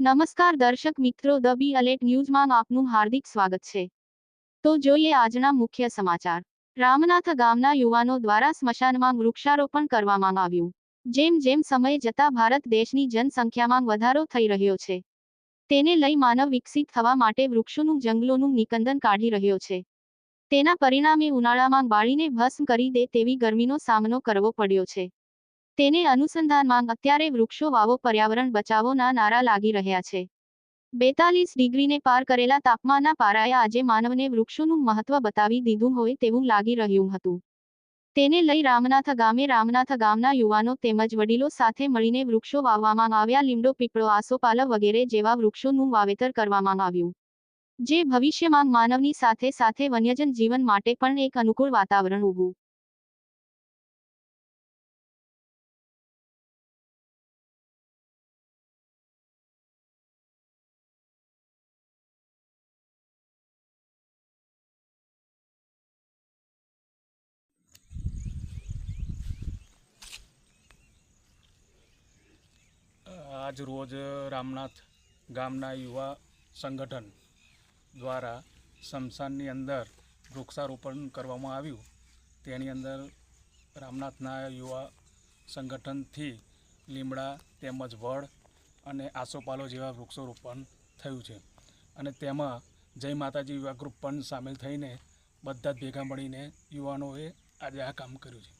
નમસ્કાર દર્શક મિત્રો, ધ બી અલેટ ન્યૂઝમાં આપનું હાર્દિક સ્વાગત છે. તો જોઈએ આજના મુખ્ય સમાચાર. રામનાથ ગામના યુવાનો દ્વારા સ્મશાનમાં વૃક્ષારોપણ કરવામાં આવ્યું. જેમ જેમ સમય જતા ભારત દેશની જનસંખ્યામાં વધારો થઈ રહ્યો છે, તેને લઈ માનવ વિકસિત થવા માટે વૃક્ષોનું, જંગલોનું નિકંદન કાઢી રહ્યો છે. તેના પરિણામે ઉનાળામાં બાળીને ભસ્મ કરી દે તેવી ગરમીનો સામનો કરવો પડ્યો છે. તેને અનુસંધાનમાં અત્યારે વૃક્ષો વાવો, પર્યાવરણ બચાવોના નારા લાગી રહ્યા છે. બેતાલીસ ડિગ્રીને પાર કરેલા તાપમાનના પારાએ આજે માનવને વૃક્ષોનું મહત્વ બતાવી દીધું હોય તેવું લાગી રહ્યું હતું. તેને લઈ રામનાથ ગામે રામનાથ ગામના યુવાનો તેમજ વડીલો સાથે મળીને વૃક્ષો વાવવામાં આવ્યા, લીમડો, પીપળો આસોપાલવ વગેરે જેવા વૃક્ષોનું વાવેતર કરવામાં આવ્યું. જે ભવિષ્યમાં માનવની સાથે સાથે વન્યજન જીવન માટે પણ એક અનુકૂળ વાતાવરણ ઊભું આજ રોજ રામનાથ ગામના યુવા સંગઠન દ્વારા શમશાનની અંદર વૃક્ષારોપણ કરવામાં આવ્યું. તેની અંદર રામનાથના યુવા સંગઠનથી લીમડા તેમજ વડ અને આસોપાલો જેવા વૃક્ષો રોપણ થયું છે. અને તેમાં જય માતાજી યુવા ગ્રુપ પણ સામેલ થઈને બધા જ ભેગા મળીને યુવાનોએ આજે આ કામ કર્યું છે.